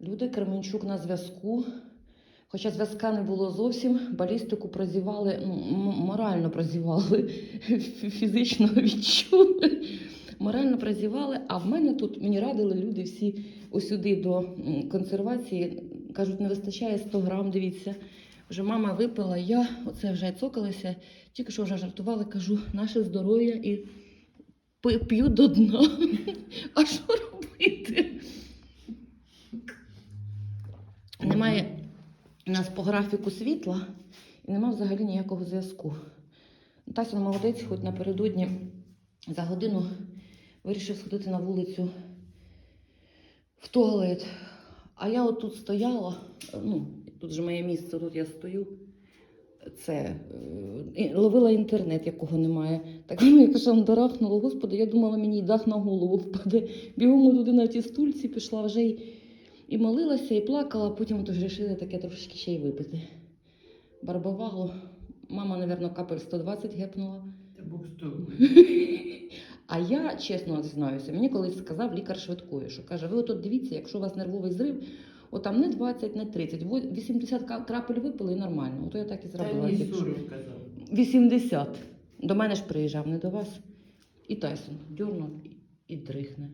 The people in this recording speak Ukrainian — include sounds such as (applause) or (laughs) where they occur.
Люди Кременчук на зв'язку. Хоча зв'язка не було зовсім, балістику прозівали, ну, морально прозівали, (laughs) фізично відчули. Морально прозівали, а в мене тут мені радили люди всі осюди до консервації. Кажуть, не вистачає 100 грам, дивіться. Вже мама випила, я оце вже цокалася, тільки що вже жартувала, кажу, наше здоров'я і п'ю до дна. (laughs) А що Немає у нас по графіку світла і нема взагалі ніякого зв'язку. Тася молодець, хоч напередодні за годину вирішив сходити на вулицю в туалет. А я отут стояла, ну, тут же моє місце, тут я стою. Це е, ловила інтернет, якого немає. Так воно якось там дарахнуло. Господи, я думала, мені й дах на голову впаде. Бігом туди на ті стульці пішла вже й, і молилася, і плакала, а потім тож вирішили таке трошки ще й випити. Барбавало. Мама, мабуть, капель 120 гепнула. Та Бог з. (laughs) А я чесно знаюся, мені колись сказав лікар швидкої, що каже: ви отут дивіться, якщо у вас нервовий зрив, отам не 20, не 30, во- 80 крапель випили і нормально. Ото я так і зробила. ні, тільки що. 40 казав. 80. До мене ж приїжджав, не до вас. І Тайсон дьорнув і- і дрихне.